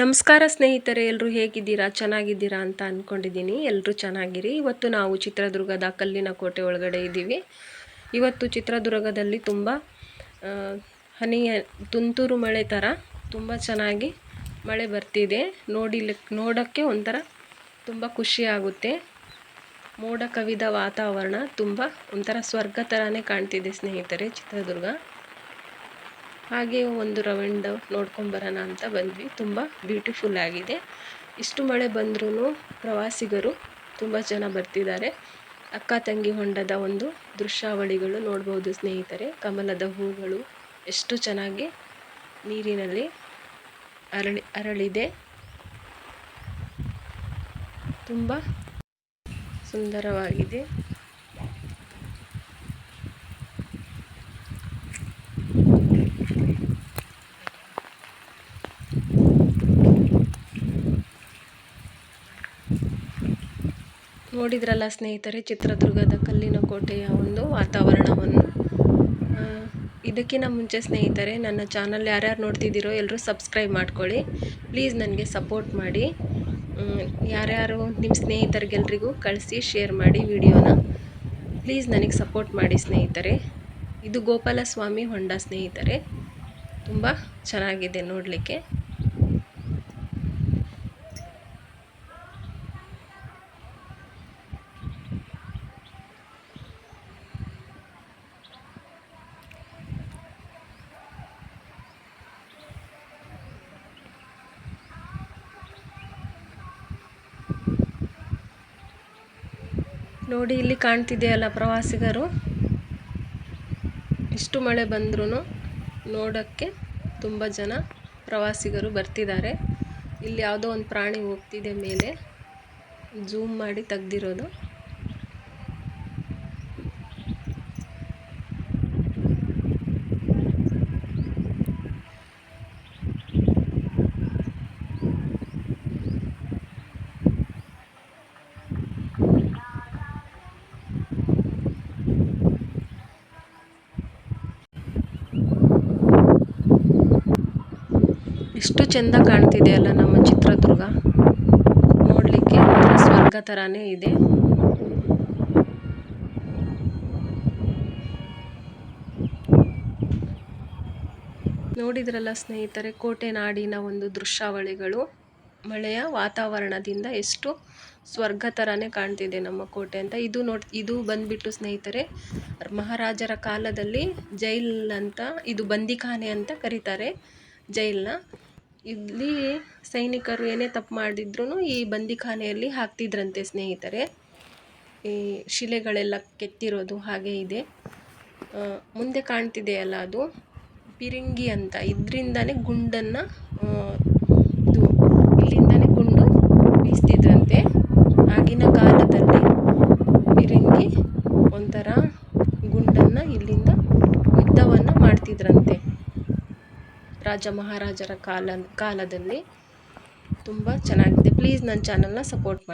ನಮಸ್ಕಾರ ಸ್ನೇಹಿತರೆ ಎಲ್ಲರೂ ಹೇಗಿದ್ದೀರಾ? ಚೆನ್ನಾಗಿದ್ದೀರಾ ಅಂತ ಅಂದ್ಕೊಂಡಿದ್ದೀನಿ ಎಲ್ಲರೂ ಚೆನ್ನಾಗಿರಿ. ಇವತ್ತು ನಾವು ಚಿತ್ರದುರ್ಗದ ಕಲ್ಲಿನ ಕೋಟೆ ಒಳಗಡೆ ಇದ್ದೀವಿ. ಇವತ್ತು ಚಿತ್ರದುರ್ಗದಲ್ಲಿ ತುಂಬ ಹನಿಯ, ತುಂತುರು ಮಳೆ ಥರ ತುಂಬ ಚೆನ್ನಾಗಿ ಮಳೆ ಬರ್ತಿದೆ. ನೋಡಿಲಿಕ್ಕೆ ನೋಡೋಕ್ಕೆ ಒಂಥರ ತುಂಬ ಖುಷಿಯಾಗುತ್ತೆ ಮೋಡ ಕವಿದ ವಾತಾವರಣ ತುಂಬ ಒಂಥರ ಸ್ವರ್ಗ ಥರನೇ ಕಾಣ್ತಿದೆ ಸ್ನೇಹಿತರೆ ಚಿತ್ರದುರ್ಗ. ಹಾಗೆ ಒಂದು ರೌಂಡ್ ನೋಡ್ಕೊಂಬರೋಣ ಅಂತ ಬಂದ್ವಿ. ತುಂಬ ಬ್ಯೂಟಿಫುಲ್ ಆಗಿದೆ. ಇಷ್ಟು ಮಳೆ ಬಂದ್ರೂ ಪ್ರವಾಸಿಗರು ತುಂಬ ಜನ ಬರ್ತಿದ್ದಾರೆ. ಅಕ್ಕ ತಂಗಿ ಹೊಂಡದ ಒಂದು ದೃಶ್ಯಾವಳಿಗಳು ನೋಡ್ಬೋದು ಸ್ನೇಹಿತರೆ. ಕಮಲದ ಹೂಗಳು ಎಷ್ಟು ಚೆನ್ನಾಗಿ ನೀರಿನಲ್ಲಿ ಅರಳಿ, ಅರಳಿದೆ. ತುಂಬ ಸುಂದರವಾಗಿದೆ. ನೋಡಿದ್ರಲ್ಲ ಸ್ನೇಹಿತರೆ, ಚಿತ್ರದುರ್ಗದ ಕಲ್ಲಿನ ಕೋಟೆಯ ಒಂದು ವಾತಾವರಣವನ್ನು. ಇದಕ್ಕಿಂತ ಮುಂಚೆ ಸ್ನೇಹಿತರೆ, ನನ್ನ ಚಾನಲ್ ಯಾರ್ಯಾರು ನೋಡ್ತಿದ್ದೀರೋ ಎಲ್ಲರೂ ಸಬ್ಸ್ಕ್ರೈಬ್ ಮಾಡ್ಕೊಳ್ಳಿ. ಪ್ಲೀಸ್ ನನಗೆ ಸಪೋರ್ಟ್ ಮಾಡಿ. ಯಾರ್ಯಾರು ನಿಮ್ಮ ಸ್ನೇಹಿತರಿಗೆಲ್ರಿಗೂ ಕಳಿಸಿ ಶೇರ್ ಮಾಡಿ ವಿಡಿಯೋನ. ಪ್ಲೀಸ್ ನನಗೆ ಸಪೋರ್ಟ್ ಮಾಡಿ ಸ್ನೇಹಿತರೆ. ಇದು ಗೋಪಾಲಸ್ವಾಮಿ ಹೊಂಡ ಸ್ನೇಹಿತರೆ. ತುಂಬ ಚೆನ್ನಾಗಿದೆ ನೋಡಲಿಕ್ಕೆ. ನೋಡಿ ಇಲ್ಲಿ ಕಾಣ್ತಿದೆಯಲ್ಲ ಪ್ರವಾಸಿಗರು. ಇಷ್ಟು ಮಳೆ ಬಂದ್ರೂ ನೋಡೋಕ್ಕೆ ತುಂಬ ಜನ ಪ್ರವಾಸಿಗರು ಬರ್ತಿದ್ದಾರೆ. ಇಲ್ಲಿ ಯಾವುದೋ ಒಂದು ಪ್ರಾಣಿ ಹೋಗ್ತಿದೆ ಮೇಲೆ. ಜೂಮ್ ಮಾಡಿ ತೆಗ್ದಿರೋದು. ಎಷ್ಟು ಚೆಂದ ಕಾಣ್ತಿದೆ ಅಲ್ಲ ನಮ್ಮ ಚಿತ್ರದುರ್ಗ? ನೋಡಲಿಕ್ಕೆ ಸ್ವರ್ಗ ಥರನೇ ಇದೆ. ನೋಡಿದ್ರಲ್ಲ ಸ್ನೇಹಿತರೆ, ಕೋಟೆ ನಾಡಿನ ಒಂದು ದೃಶ್ಯಾವಳಿಗಳು. ಮಳೆಯ ವಾತಾವರಣದಿಂದ ಎಷ್ಟು ಸ್ವರ್ಗ ಥರನೇ ಕಾಣ್ತಿದೆ ನಮ್ಮ ಕೋಟೆ ಅಂತ. ಇದು ನೋಡ್, ಇದು ಬಂದ್ಬಿಟ್ಟು ಸ್ನೇಹಿತರೆ, ಮಹಾರಾಜರ ಕಾಲದಲ್ಲಿ ಜೈಲ್ ಅಂತ, ಇದು ಬಂದಿಖಾನೆ ಅಂತ ಕರೀತಾರೆ. ಜೈಲನ್ನ ಇಲ್ಲಿ ಸೈನಿಕರು ಏನೇ ತಪ್ಪು ಮಾಡಿದ್ರು ಈ ಬಂದಿಖಾನೆಯಲ್ಲಿ ಹಾಕ್ತಿದ್ರಂತೆ ಸ್ನೇಹಿತರೆ. ಈ ಶಿಲೆಗಳೆಲ್ಲ ಕೆತ್ತಿರೋದು ಹಾಗೆ ಇದೆ. ಮುಂದೆ ಕಾಣ್ತಿದೆಯಲ್ಲ ಅದು? ಪಿರಿಂಗಿ ಅಂತ. ಇದರಿಂದನೇ ಗುಂಡನ್ನು ಇದು ಇಲ್ಲಿಂದನೇ ಗುಂಡು ಬೀಸ್ತಿದ್ರಂತೆ. ಆಗಿನ ಕಾಲದಲ್ಲಿ ಪಿರಿಂಗಿ ಒಂಥರ ಗುಂಡನ್ನು ಇಲ್ಲಿಂದ ಯುದ್ಧವನ್ನು ಮಾಡ್ತಿದ್ರಂತೆ ರಾಜ ಮಹಾರಾಜರ ಕಾಲ ಕಾಲದಲ್ಲಿ. ತುಂಬ ಚೆನ್ನಾಗಿದೆ. ಪ್ಲೀಸ್ ನನ್ನ ಚಾನಲ್ನ ಸಪೋರ್ಟ್ ಮಾಡಿ.